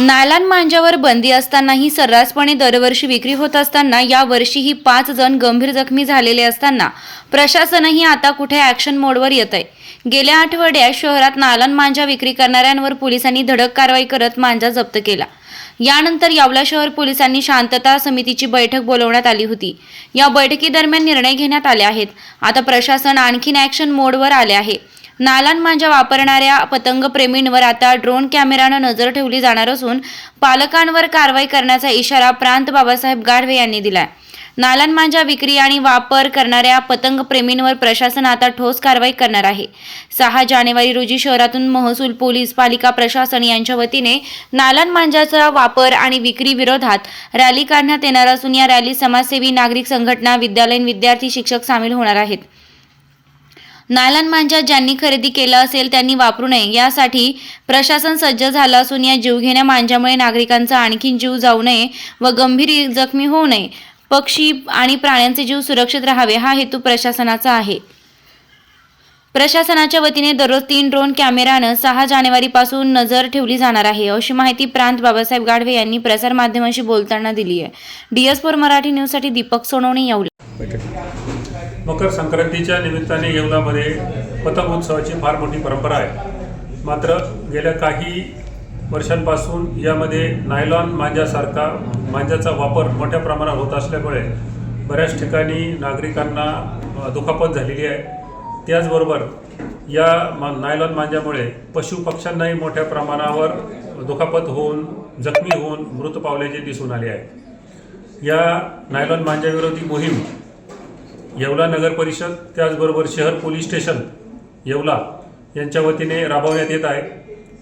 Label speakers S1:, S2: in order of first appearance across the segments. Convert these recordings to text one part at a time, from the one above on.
S1: नालान मांजावर बंदी असतानाही सर्रासपणे दरवर्षी विक्री होत असताना या वर्षीही पाच जण गंभीर जखमी झालेले असताना प्रशासनही आता कुठे ॲक्शन मोडवर येत आहे गेल्या आठवड्यात शहरात नायलान मांजा विक्री करणाऱ्यांवर पोलिसांनी धडक कारवाई करत मांजा जप्त केला. यानंतर यावला शहर पोलिसांनी शांतता समितीची बैठक बोलवण्यात आली होती. या बैठकीदरम्यान निर्णय घेण्यात आले आहेत. आता प्रशासन आणखीन ॲक्शन मोडवर आले आहे. नालांमांजा वापरणाऱ्या पतंगप्रेमींवर आता ड्रोन कॅमेरानं नजर ठेवली जाणार असून पालकांवर कारवाई करण्याचा इशारा प्रांत बाबासाहेब गाढवे यांनी दिलाय. नालांमांजा विक्री आणि वापर करणाऱ्या पतंगप्रेमींवर प्रशासन आता ठोस कारवाई करणार आहे. सहा जानेवारी रोजी शहरातून महसूल पोलीस पालिका प्रशासन यांच्या वतीने नालांमांजाचा वापर आणि विक्री विरोधात रॅली काढण्यात येणार असून या रॅली समाजसेवी नागरिक संघटना विद्यालयीन विद्यार्थी शिक्षक सामील होणार आहेत. नायलॉन मांजा ज्यांनी खरेदी केलं असेल त्यांनी वापरू नये. यासाठी प्रशासन सज्ज झालं असून या जीवघेण्या मांजामुळे नागरिकांचा आणखी जीव जाऊ नये व गंभीर जखमी होऊ नये. पक्षी आणि प्राण्यांचे जीव सुरक्षित राहावे हा हेतू प्रशासनाचा आहे. प्रशासनाच्या वतीने दररोज तीन ड्रोन कॅमेरानं सहा जानेवारीपासून नजर ठेवली जाणार आहे अशी माहिती प्रांत बाबासाहेब गाढवे यांनी प्रसारमाध्यमांशी बोलताना दिली आहे डीएस फोर मराठी न्यूजसाठी दीपक सोनवणे येऊ
S2: मकर संक्रांतीच्या निमित्ताने येवलामध्ये पतंगोत्सवाची फार मोठी परंपरा आहे. मात्र गेल्या काही वर्षांपासून यामध्ये नायलॉन मांजासारखा मांजाचा वापर मोठ्या प्रमाणात होत असल्यामुळे बऱ्याच ठिकाणी नागरिकांना दुखापत झालेली आहे. त्याचबरोबर या मा नायलॉन मांजामुळे पशुपक्ष्यांनाही मोठ्या प्रमाणावर दुखापत होऊन जखमी होऊन मृत पावल्याचे दिसून आले आहे या नायलॉन मांजाविरोधी मोहीम येवला नगर परिषद त्याचबरोबर शहर पोलीस स्टेशन येवला यांच्या वतीने राबवण्यात येत आहे.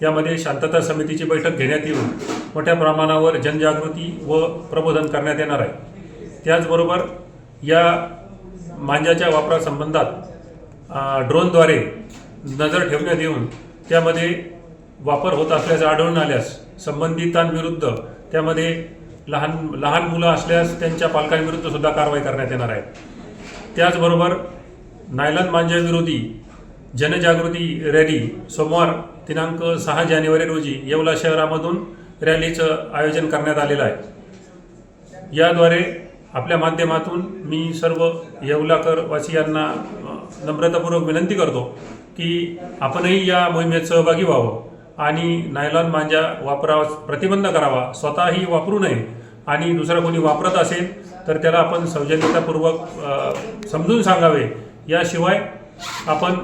S2: यामध्ये शांतता समितीची बैठक घेण्यात येऊन मोठ्या प्रमाणावर जनजागृती व प्रबोधन करण्यात येणार आहे. त्याचबरोबर या मांजाच्या वापरासंबंधात ड्रोनद्वारे नजर ठेवण्यात येऊन त्यामध्ये वापर होत असल्याचं आढळून आल्यास संबंधितांविरुद्ध त्यामध्ये लहान लहान मुलं असल्यास त्यांच्या पालकांविरुद्ध सुद्धा कारवाई करण्यात येणार आहे. त्याचबरोबर नायलन मांजाविरोधी जनजागृती रॅली सोमवार दिनांक सहा जानेवारी रोजी येवला शहरामधून रॅलीचं आयोजन करण्यात आलेलं आहे. याद्वारे आपल्या माध्यमातून मी सर्व येवलाकर वासियांना नम्रतापूर्वक विनंती करतो की आपणही या मोहिमेत सहभागी व्हावं आणि नायलॉन मांजा वापरास प्रतिबंध करावा स्वतःही वापरू नये आणि दुसरा कोणी वापरत असेल तर त्याला आपण सौजन्यतापूर्वक समजून सांगावे. याशिवाय आपण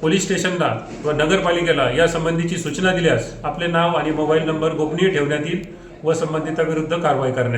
S2: पोलीस स्टेशनला व नगरपालिकेला या संबंधीची सूचना दिल्यास आपले नाव आणि मोबाईल नंबर गोपनीय ठेवण्यात येईल व संबंधिताविरुद्ध कारवाई करण्यात येईल.